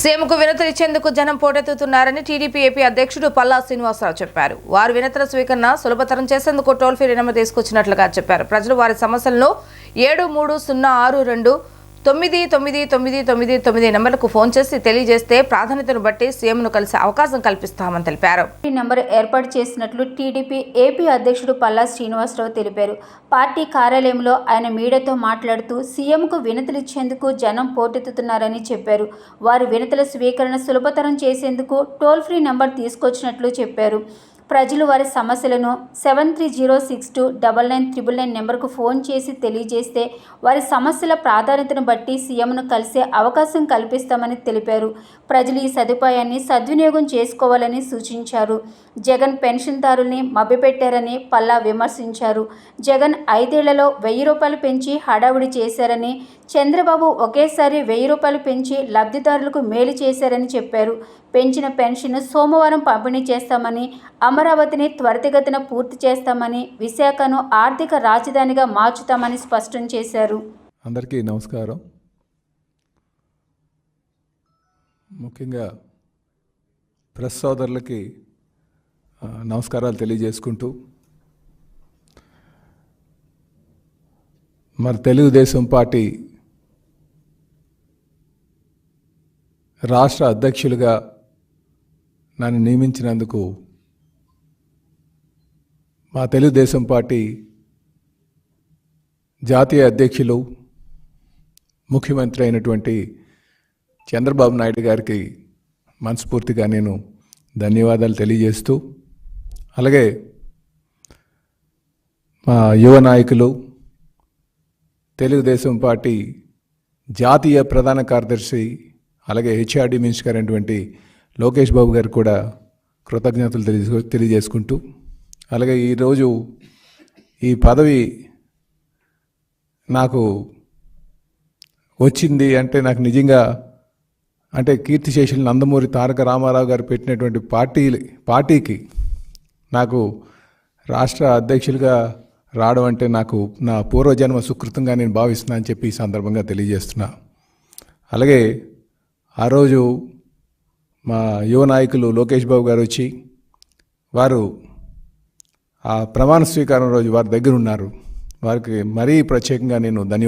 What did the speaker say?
సీఎంకు వినతులు ఇచ్చేందుకు జనం పోటెత్తుతున్నారని టీడీపీ ఏపీ అధ్యక్షుడు పల్లా శ్రీనివాసరావు చెప్పారు. వారు వినతుల స్వీకరణ సులభతరం చేసేందుకు టోల్ ఫ్రీ నెంబర్ తీసుకొచ్చినట్లుగా చెప్పారు. ప్రజలు వారి సమస్యలను ఏడు మూడు సున్నా ఆరు రెండు తొమ్మిది తొమ్మిది తొమ్మిది తొమ్మిది తొమ్మిది నెంబర్లకు ఫోన్ చేసి తెలియజేస్తే ప్రాధాన్యతను బట్టి సీఎంను కలిసే అవకాశం కల్పిస్తామని తెలిపారు. ఈ నెంబర్ ఏర్పాటు చేసినట్లు టీడీపీ ఏపీ అధ్యక్షుడు పల్లా శ్రీనివాసరావు తెలిపారు. పార్టీ కార్యాలయంలో ఆయన మీడియాతో మాట్లాడుతూ సీఎంకు వినతులు ఇచ్చేందుకు జనం పోటెత్తుతున్నారని చెప్పారు. వారి వినతుల స్వీకరణ సులభతరం చేసేందుకు టోల్ ఫ్రీ నెంబర్ తీసుకొచ్చినట్లు చెప్పారు. ప్రజలు వారి సమస్యలను seven three zero six two double nine triple nine నెంబర్కు ఫోన్ చేసి తెలియజేస్తే వారి సమస్యల ప్రాధాన్యతను బట్టి సీఎంను కలిసే అవకాశం కల్పిస్తామని తెలిపారు. ప్రజలు ఈ సదుపాయాన్ని సద్వినియోగం చేసుకోవాలని సూచించారు. జగన్ పెన్షన్దారుల్ని మభ్యపెట్టారని పల్లా విమర్శించారు. జగన్ ఐదేళ్ళలో వెయ్యి రూపాయలు పెంచి హడావుడి చేశారని చంద్రబాబు ఒకేసారి వెయ్యి రూపాయలు పెంచి లబ్ధిదారులకు మేలు చేశారని చెప్పారు. పెంచిన పెన్షన్ సోమవారం పంపిణీ చేస్తామని అమరావతిని త్వరితగతిన పూర్తి చేస్తామని విశాఖను ఆర్థిక రాజధానిగా మార్చుతామని స్పష్టం చేశారు. అందరికీ నమస్కారం. ముఖ్యంగా ప్రెస్ సోదరులకి నమస్కారాలు తెలియజేసుకుంటూ మరి తెలుగుదేశం పార్టీ రాష్ట్ర అధ్యక్షులుగా నన్ను నియమించినందుకు మా తెలుగుదేశం పార్టీ జాతీయ అధ్యక్షులు ముఖ్యమంత్రి అయినటువంటి చంద్రబాబు నాయుడు గారికి మనస్ఫూర్తిగా నేను ధన్యవాదాలు తెలియజేస్తూ అలాగే మా యువ నాయకులు తెలుగుదేశం పార్టీ జాతీయ ప్రధాన కార్యదర్శి అలాగే హెచ్ఆర్డి మినిస్టర్ అయినటువంటి లోకేష్ బాబు గారికి కూడా కృతజ్ఞతలు తెలియజే తెలియజేసుకుంటూ అలాగే ఈరోజు ఈ పదవి నాకు వచ్చింది అంటే నాకు నిజంగా అంటే కీర్తిశేషులు నందమూరి తారక రామారావు గారు పెట్టినటువంటి పార్టీ పార్టీకి నాకు రాష్ట్ర అధ్యక్షులుగా రావడం అంటే నాకు నా పూర్వజన్మ సుకృతంగా నేను భావిస్తున్నా అని చెప్పి ఈ సందర్భంగా తెలియజేస్తున్నా. అలాగే ఆ రోజు మా యువ నాయకులు లోకేష్ బాబు గారు వచ్చి వారు ఆ ప్రమాణ స్వీకారం రోజు వారి దగ్గర ఉన్నారు వారికి మరీ ప్రత్యేకంగా నేను ధన్యవాదాలు